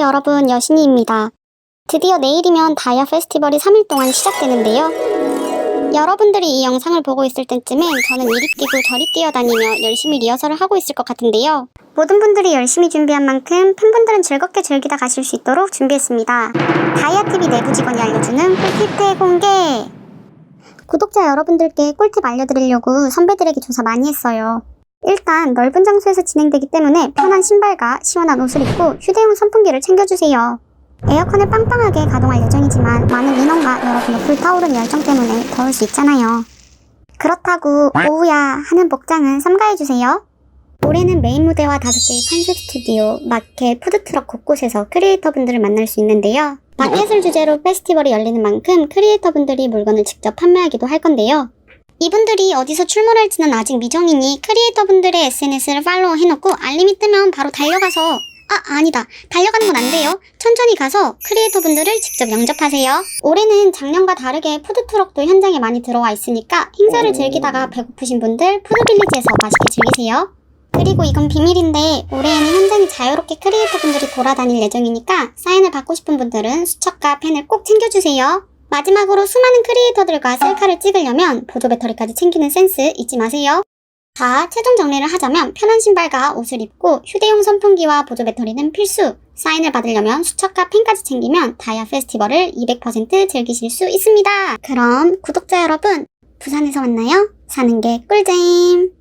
여러분, 여신이입니다. 드디어 내일이면 다이아 페스티벌이 3일 동안 시작되는데요. 여러분들이 이 영상을 보고 있을 때쯤엔 저는 이리 뛰고 저리 뛰어다니며 열심히 리허설을 하고 있을 것 같은데요. 모든 분들이 열심히 준비한 만큼 팬분들은 즐겁게 즐기다 가실 수 있도록 준비했습니다. 다이아TV 내부 직원이 알려주는 꿀팁 대공개! 구독자 여러분들께 꿀팁 알려드리려고 선배들에게 조사 많이 했어요. 일단 넓은 장소에서 진행되기 때문에 편한 신발과 시원한 옷을 입고 휴대용 선풍기를 챙겨주세요. 에어컨을 빵빵하게 가동할 예정이지만 많은 민원과 여러분의 불타오른 열정 때문에 더울 수 있잖아요. 그렇다고 오우야 하는 복장은 삼가해주세요. 올해는 메인 무대와 다섯 개의 컨셉 스튜디오, 마켓, 푸드트럭 곳곳에서 크리에이터분들을 만날 수 있는데요. 마켓을 주제로 페스티벌이 열리는 만큼 크리에이터분들이 물건을 직접 판매하기도 할 건데요. 이분들이 어디서 출몰할지는 아직 미정이니 크리에이터분들의 SNS를 팔로우 해놓고 알림이 뜨면 바로 달려가서 아 아니다. 달려가는 건 안 돼요. 천천히 가서 크리에이터분들을 직접 영접하세요. 올해는 작년과 다르게 푸드트럭도 현장에 많이 들어와 있으니까 행사를 즐기다가 배고프신 분들 푸드빌리지에서 맛있게 즐기세요. 그리고 이건 비밀인데 올해에는 현장에 자유롭게 크리에이터분들이 돌아다닐 예정이니까 사인을 받고 싶은 분들은 수첩과 펜을 꼭 챙겨주세요 마지막으로 수많은 크리에이터들과 셀카를 찍으려면 보조 배터리까지 챙기는 센스 잊지 마세요. 자, 최종 정리를 하자면 편한 신발과 옷을 입고 휴대용 선풍기와 보조 배터리는 필수. 사인을 받으려면 수첩과 펜까지 챙기면 다이아 페스티벌을 200% 즐기실 수 있습니다. 그럼 구독자 여러분, 부산에서 만나요. 사는 게 꿀잼.